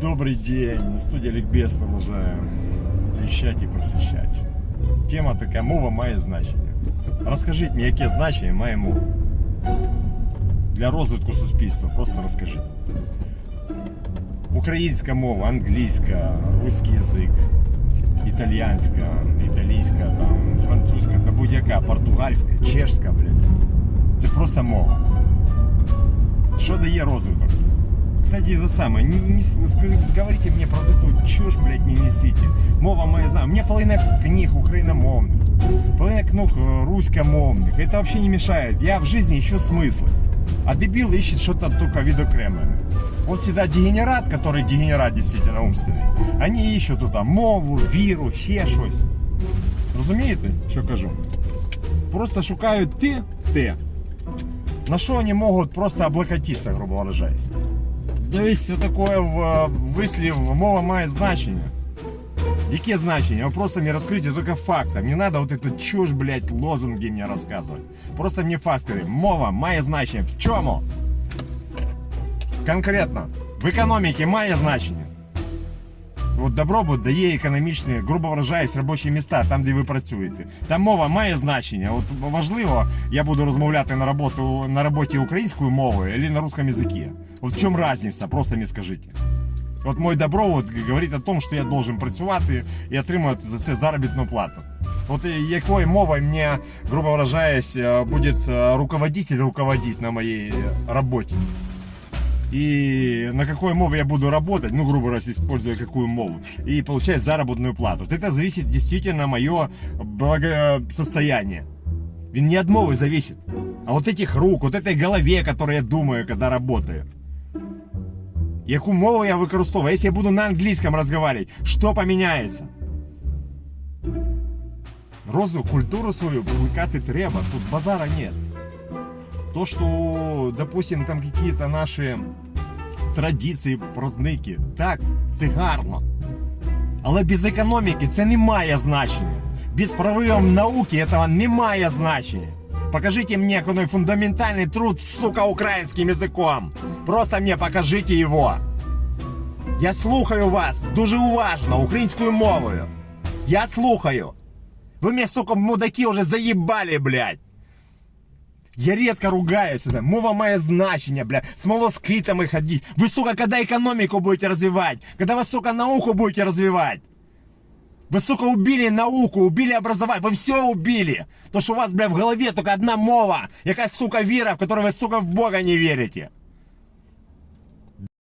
Добрый день. На студии Ликбез продолжаем вещать і просвещать. Тема така мова має значення. Розкажіть мені, яке значення має мова. Для розвитку суспільства. Просто розкажіть. Українська мова, англійська, руський язик, італіянська, італійська, там, французька, та будь-яка, португальська, чешська, блін. Це просто мова. Що дає розвиток? Кстати, это самое, не, не с- скажи- говорите мне про вот эту чушь, блядь, не несите. Мова моя знаю. У меня половина книг украиномовных, половина книг э, руськомовных. Это вообще не мешает. Я в жизни ищу смыслы. А дебил ищет что-то только видокремленное. Вот всегда дегенерат, который дегенерат действительно умственный, они ищут тут там мову, віру, ще щось. Розумієте, що кажу? Просто шукають ти, те. На що вони можуть просто облокотитися, грубо выражаясь. Десь все такое в э, вислів мова має значення. Яке значення? Ви просто мне раскройте только фактом. Не надо вот эту чушь, блядь, лозунги мне рассказывать. Просто мне факт скажи. Мова має значення. В чому? Конкретно. В економіці має значення. От добробут дає економічні, грубо вражаясь, робочі міста, там, де ви працюєте. Там мова має значення. От важливо, я буду розмовляти на, роботу, на роботі українською мовою або на русском языке. Вот в чому різниця, просто мені скажіть. От мой добровод говорить о том, що я должен працювати і отримувати за це заробітну плату. От і якою мовою мені, грубо выражаясь, е, буде е, руководитель руководить на моей роботі. И на какой мове я буду работать, ну, грубо говоря, используя какую мову, и получать заработную плату. Вот это зависит действительно мое благосостояние. И не от мовы зависит, а вот этих рук, вот этой голове, которой я думаю, когда работаю. Яку мову я використовую? Если я буду на английском разговаривать, что поменяется? Розвиток культуру свою плекати треба, тут базара нет То, что, допустим, там какие-то наши традиції, праздники, так, це гарно. Але без економіки це не має значення. Без проривів науки этого не має значення. Покажите мне какой фундаментальный труд, сука, украинским языком. Просто мне покажите его. Я слухаю вас дуже уважно, українською мовою. Я слухаю. Ви мене, сука, мудаки уже заебали, блядь. Я редко ругаюсь, это мова мое значение, бля, с молоскитами ходить. Вы, сука, когда экономику будете развивать? Когда вы, сука, науку будете развивать? Вы, сука, убили науку, убили образование, вы все убили. То, что у вас, бля, в голове только одна мова, якась, сука, вера, в которую вы, сука, в Бога не верите.